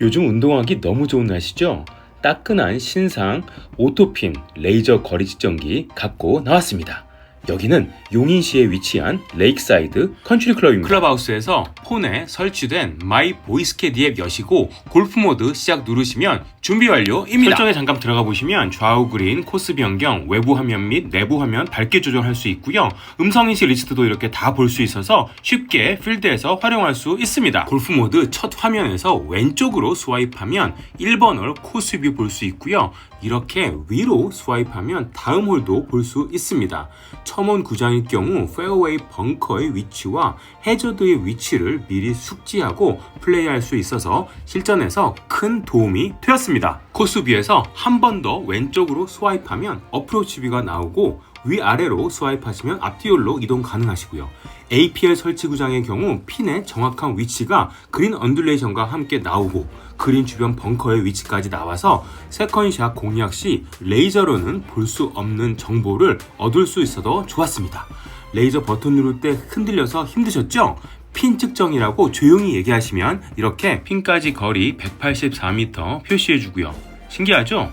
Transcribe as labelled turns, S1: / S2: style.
S1: 요즘 운동하기 너무 좋은 날씨죠? 따끈한 신상 오토핀 레이저 거리 측정기 갖고 나왔습니다. 여기는 용인시에 위치한 레이크사이드 컨트리 클럽입니다. 클럽하우스에서 폰에 설치된 마이 보이스캐디 앱 여시고 골프 모드 시작 누르시면 준비 완료입니다. 설정에 잠깐 들어가 보시면 좌우 그린, 코스 변경, 외부 화면 및 내부 화면 밝게 조절할 수 있고요. 음성 인식 리스트도 이렇게 다 볼 수 있어서 쉽게 필드에서 활용할 수 있습니다. 골프 모드 첫 화면에서 왼쪽으로 스와이프하면 1번을 코스 뷰 볼 수 있고요. 이렇게 위로 스와이프하면 다음 홀도 볼 수 있습니다. 첨원 구장일 경우 페어웨이 벙커의 위치와 해저드의 위치를 미리 숙지하고 플레이할 수 있어서 실전에서 큰 도움이 되었습니다. 코스 뷰에서 한 번 더 왼쪽으로 스와이프하면 어프로치 뷰가 나오고 위아래로 스와이프하시면 앞뒤홀로 이동 가능하시고요. APL 설치 구장의 경우 핀의 정확한 위치가 그린 언듈레이션과 함께 나오고 그린 주변 벙커의 위치까지 나와서 세컨샷 공략 시 레이저로는 볼 수 없는 정보를 얻을 수 있어도 좋았습니다. 레이저 버튼 누를 때 흔들려서 힘드셨죠? 핀 측정이라고 조용히 얘기하시면 이렇게 핀까지 거리 184m 표시해주고요. 신기하죠?